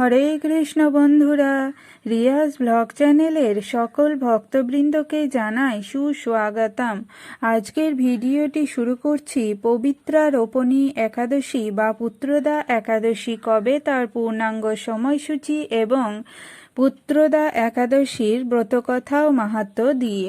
হরে কৃষ্ণ বন্ধুরা, রিয়াজ ব্লগ চ্যানেলের সকল ভক্তবৃন্দকে জানাই সুস্বাগতম। আজকের ভিডিওটি শুরু করছি পবিত্রা রোপণী একাদশী বা পুত্রদা একাদশী কবে তার পূর্ণাঙ্গ সময়সূচি এবং পুত্রদা একাদশীর ব্রতকথা ও মাহাত্ম্য দিয়ে।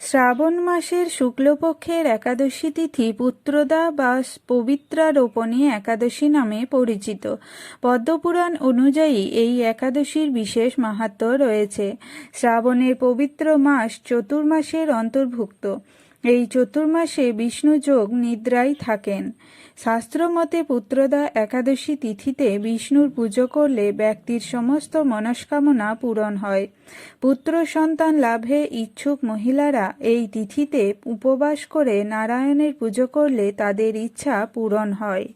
শ্রাবণ মাসের শুক্লপক্ষের একাদশী তিথি পুত্রদা বা পবিত্রা রোপণী একাদশী নামে পরিচিত। পদ্মপুরাণ অনুযায়ী এই একাদশীর বিশেষ মাহাত্ম রয়েছে। শ্রাবণের পবিত্র মাস চতুর্মাসের অন্তর্ভুক্ত। এই চতুর্মাসে বিষ্ণু যোগ নিদ্রায় থাকেন। শাস্ত্রমতে পুত্রদা একাদশী তিথিতে বিষ্ণুর পুজো করলে ব্যক্তির সমস্ত মনস্কামনা পূরণ হয়। পুত্র সন্তান লাভে ইচ্ছুক মহিলারা এই তিথিতে উপবাস করে নারায়ণের পুজো করলে তাদের ইচ্ছা পূরণ হয়।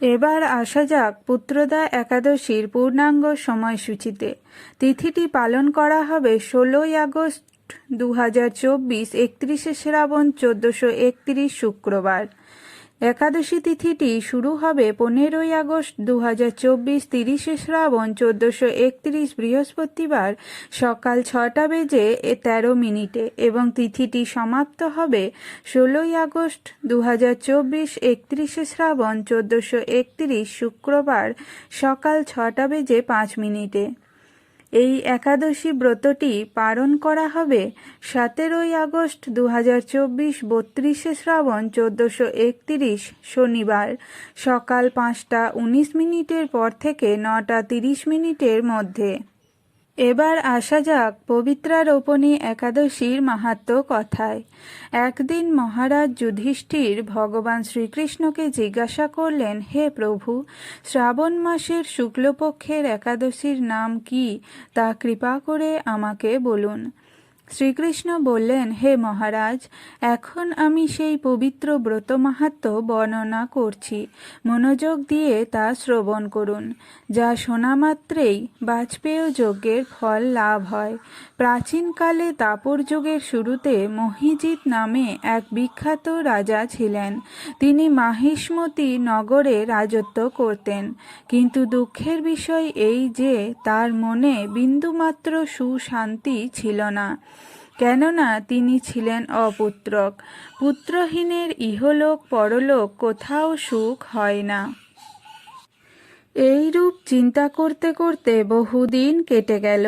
এবার আসা যাক পুত্রদা একাদশীর পূর্ণাঙ্গ সময়সূচিতে। তিথিটি পালন করা হবে ষোলোই আগস্ট দু হাজার চব্বিশ একত্রিশে শ্রাবণ চোদ্দশো একত্রিশ শুক্রবার। একাদশী তিথিটি শুরু হবে পনেরোই আগস্ট দু হাজার চব্বিশ তিরিশে শ্রাবণ চোদ্দশো একত্রিশ বৃহস্পতিবার সকাল ছটা বেজে তেরো মিনিটে এবং তিথিটি সমাপ্ত হবে ষোলোই আগস্ট দু হাজার চব্বিশ একত্রিশে শ্রাবণ চোদ্দশো একত্রিশ শুক্রবার সকাল ছটা বেজে পাঁচ মিনিটে। এই একাদশী ব্রতটি পালন করা হবে সতেরোই আগস্ট দু হাজার চব্বিশ বত্রিশে শ্রাবণ চোদ্দোশো একতিরিশ শনিবার সকাল পাঁচটা উনিশ মিনিটের পর থেকে নটা তিরিশ মিনিটের মধ্যে। এবার আসা যাক পবিত্রা রোপণী একাদশীর মাহাত্ম কথায়। একদিন মহারাজ যুধিষ্ঠির ভগবান শ্রীকৃষ্ণকে জিজ্ঞাসা করলেন, হে প্রভু, শ্রাবণ মাসের শুক্লপক্ষের একাদশীর নাম কি? তা কৃপা করে আমাকে বলুন। শ্রীকৃষ্ণ বললেন, হে মহারাজ, এখন আমি সেই পবিত্র ব্রত মাহাত্ম বর্ণনা করছি। মনোযোগ দিয়ে তা শ্রবণ করুন। যা শোনা মাত্রেই বাজপেয় যজ্ঞের ফল লাভ হয়। প্রাচীনকালে দাপর যুগের শুরুতে মহিজিৎ নামে এক বিখ্যাত রাজা ছিলেন। তিনি মাহিষ্মতি নগরে রাজত্ব করতেন। কিন্তু দুঃখের বিষয় এই যে, তার মনে বিন্দুমাত্র সুশান্তি ছিল না। কেননা তিনি ছিলেন অপুত্রক। পুত্রহীনের ইহলোক পরলোক কোথাও সুখ হয় না। এইরূপ চিন্তা করতে করতে বহুদিন কেটে গেল,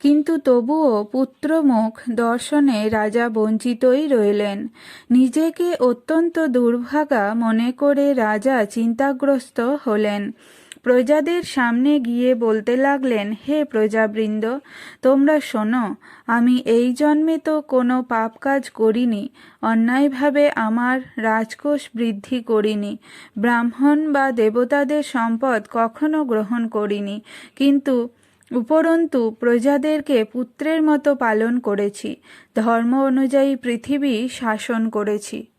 কিন্তু তবুও পুত্রমুখ দর্শনে রাজা বঞ্চিতই রইলেন। নিজেকে অত্যন্ত দুর্ভাগা মনে করে রাজা চিন্তাগ্রস্ত হলেন। প্রজাদের সামনে গিয়ে বলতে লাগলেন, হে প্রজাবৃন্দ, তোমরা শোনো, আমি এই জন্মে তো কোনো পাপ কাজ করিনি, অন্যায়ভাবে আমার রাজকোষ বৃদ্ধি করিনি, ব্রাহ্মণ বা দেবতাদের সম্পদ কখনো গ্রহণ করিনি, কিন্তু উপরন্তু প্রজাদেরকে পুত্রের মতো পালন করেছি, ধর্ম অনুযায়ী পৃথিবী শাসন করেছি।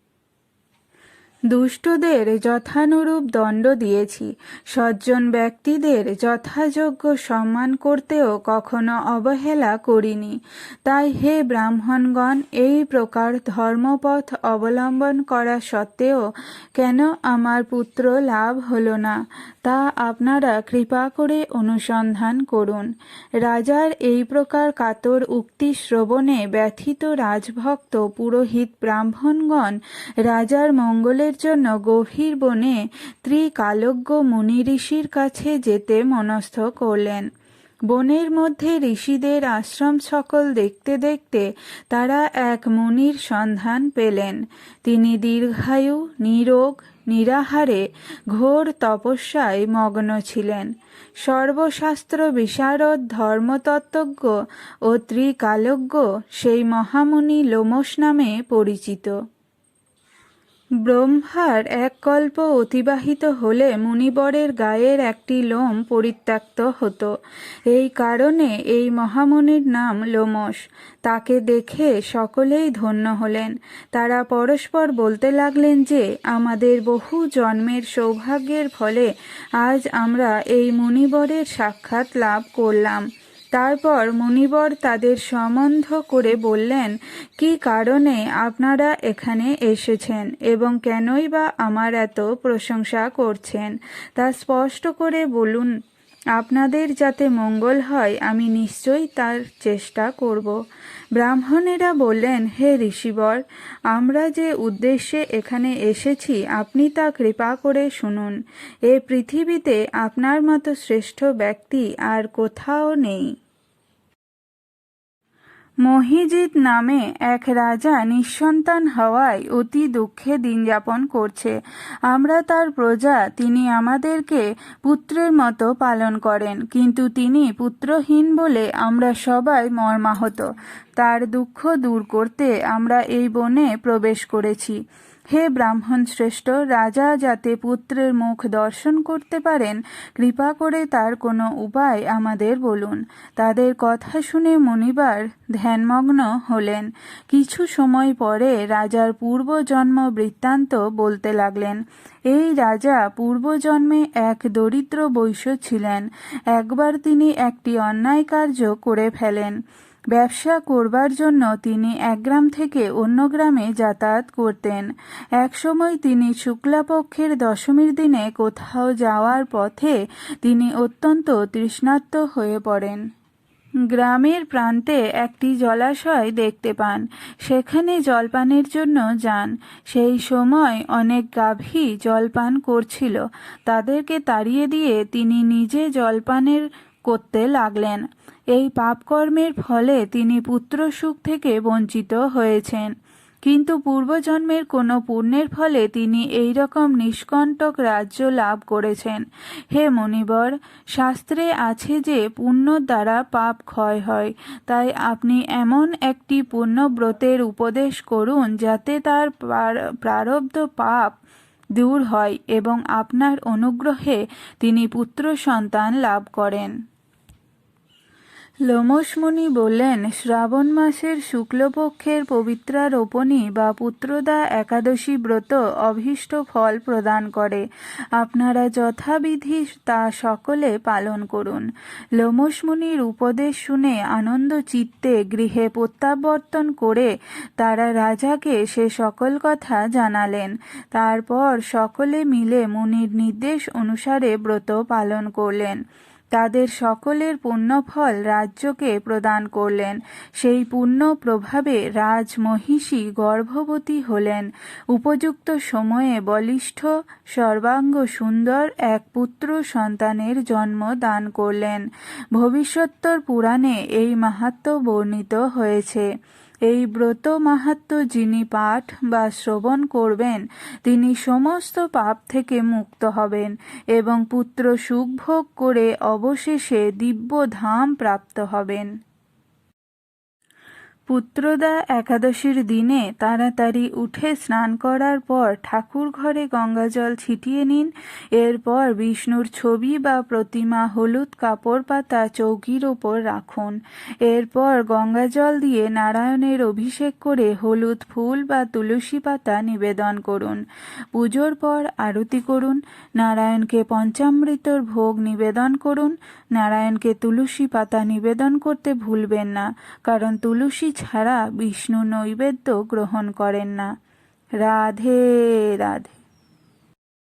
দুষ্টদের যথানুরূপ দণ্ড দিয়েছি। সজ্জন ব্যক্তিদের যথাযোগ্য সম্মান করতেও কখনো অবহেলা করিনি। তাই হে ব্রাহ্মণগণ, এই প্রকার ধর্মপথ অবলম্বন করা সত্ত্বেও কেন আমার পুত্র লাভ হল না? তা আপনারা কৃপা করে অনুসন্ধান করুন। রাজার এই প্রকার কাতর উক্তি শ্রবণে ব্যথিত রাজভক্ত পুরোহিত ব্রাহ্মণগণ রাজার মঙ্গলের জন্য গভীর বনে ত্রিকালজ্ঞ মুনি ঋষির কাছে যেতে মনস্থ করলেন। বনের মধ্যে ঋষিদের আশ্রম সকল দেখতে দেখতে তারা এক মুনির সন্ধান পেলেন। তিনি দীর্ঘায়ু, নিরোগ নিরাহারে ঘোর তপস্যায় মগ্ন ছিলেন। সর্বশাস্ত্র বিশারদ, ধর্মতত্ত্বজ্ঞ ও ত্রিকালজ্ঞ সেই মহামুনি লোমস নামে পরিচিত। ব্রহ্মার এক কল্প অতিবাহিত হলে মুনিবরের গায়ের একটি লোম পরিত্যক্ত হতো। এই কারণে এই মহামুনির নাম লোমশ। তাকে দেখে সকলেই ধন্য হলেন। তারা পরস্পর বলতে লাগলেন যে, আমাদের বহু জন্মের সৌভাগ্যের ফলে আজ আমরা এই মুনিবরের সাক্ষাৎ লাভ করলাম। তারপর মুনিবর তাদের সম্বন্ধ করে বললেন, কি কারণে আপনারা এখানে এসেছেন এবং কেনই বা আমার এত প্রশংসা করছেন তা স্পষ্ট করে বলুন, আপনাদের যাতে মঙ্গল হয়, আমি নিশ্চয়ই তার চেষ্টা করব ব্রাহ্মণেরা বললেন, হে ঋষিবর, আমরা যে উদ্দেশ্যে এখানে এসেছি, আপনি তা কৃপা করে শুনুন। এ পৃথিবীতে আপনার মতো শ্রেষ্ঠ ব্যক্তি আর কোথাও নেই। মহিজিৎ নামে এক রাজা নিঃসন্তান হওয়ায় অতি দুঃখে দিন যাপন করছে। আমরা তার প্রজা, তিনি আমাদেরকে পুত্রের মতো পালন করেন, কিন্তু তিনি পুত্রহীন বলে আমরা সবাই মর্মাহত। তার দুঃখ দূর করতে আমরা এই বনে প্রবেশ করেছি। হে ব্রাহ্মণ শ্রেষ্ঠ, রাজা যাতে পুত্রের মুখ দর্শন করতে পারেন, কৃপা করে তার কোনো উপায় আমাদের বলুন। তাদের কথা শুনে মনিবার ধ্যানমগ্ন হলেন। কিছু সময় পরে রাজার পূর্বজন্ম বৃত্তান্ত বলতে লাগলেন, এই রাজা পূর্বজন্মে এক দরিদ্র বৈশ্য ছিলেন। একবার তিনি একটি অন্যায় কার্য করে ফেলেন। ব্যবসা করবার জন্য তিনি এক গ্রাম থেকে অন্য গ্রামে যাতায়াত করতেন। একসময় তিনি শুক্লাপক্ষের দশমীর দিনে কোথাও যাওয়ার পথে তিনি অত্যন্ত তৃষ্ণার্ত হয়ে পড়েন। গ্রামের প্রান্তে একটি জলাশয় দেখতে পান। সেখানে জলপানের জন্য যান। সেই সময় অনেক গাভী জলপান করছিল। তাদেরকে তাড়িয়ে দিয়ে তিনি নিজে জলপানের করতে লাগলেন। এই পাপকর্মের ফলে তিনি পুত্র সুখ থেকে বঞ্চিত হয়েছেন। কিন্তু পূর্বজন্মের কোনো পুণ্যের ফলে তিনি এই রকম নিষ্কণ্টক রাজ্য লাভ করেছেন। হে মণিবর, শাস্ত্রে আছে যে পুণ্য দ্বারা পাপ ক্ষয় হয়। তাই আপনি এমন একটি পুণ্যব্রতের উপদেশ করুন যাতে তার প্রারব্ধ পাপ দূর হয় এবং আপনার অনুগ্রহে তিনি পুত্র সন্তান লাভ করেন। লোমসমুনি বললেন, শ্রাবণ মাসের শুক্লপক্ষের পবিত্রারোপণী বা পুত্রদা একাদশী ব্রত অভীষ্ট ফল প্রদান করে। আপনারা যথাবিধি তা সকলে পালন করুন। লোমসমুনির উপদেশ শুনে আনন্দ চিত্তে গৃহে প্রত্যাবর্তন করে তারা রাজাকে সে সকল কথা জানালেন। তারপর সকলে মিলে মুনির নির্দেশ অনুসারে ব্রত পালন করলেন। তাদের সকলের পুণ্যফল রাজ্যকে প্রদান করলেন। সেই পুণ্য প্রভাবে রাজমহিষী গর্ভবতী হলেন। উপযুক্ত সময়ে বলিষ্ঠ, সর্বাঙ্গ সুন্দর এক পুত্র সন্তানের জন্ম দান করলেন। ভবিষ্যত্তর পুরাণে এই মাহাত্ম বর্ণিত হয়েছে। এই ব্রত মাহাত্ম যিনি পাঠ বা শ্রবণ করবেন, তিনি সমস্ত পাপ থেকে মুক্ত হবেন এবং পুত্র সুখভোগ করে অবশেষে দিব্য ধাম প্রাপ্ত হবেন। পুত্রদা একাদশীর দিনে তাড়াতাড়ি উঠে স্নান করার পর ঠাকুর ঘরে গঙ্গাজল ছিটিয়ে নিন। এরপর বিষ্ণুর ছবি বা প্রতিমা, হলুদ কাপড় পাতা চৌকির ওপর রাখুন। এরপর গঙ্গাজল দিয়ে নারায়ণের অভিষেক করে হলুদ ফুল বা তুলসী পাতা নিবেদন করুন। পুজোর পর আরতি করুন। নারায়ণকে পঞ্চামৃতর ভোগ নিবেদন করুন। নারায়ণকে তুলসী পাতা নিবেদন করতে ভুলবেন না, কারণ তুলসী ছাড়া বিষ্ণু নৈবেদ্য গ্রহণ করেন না। রাধে রাধে।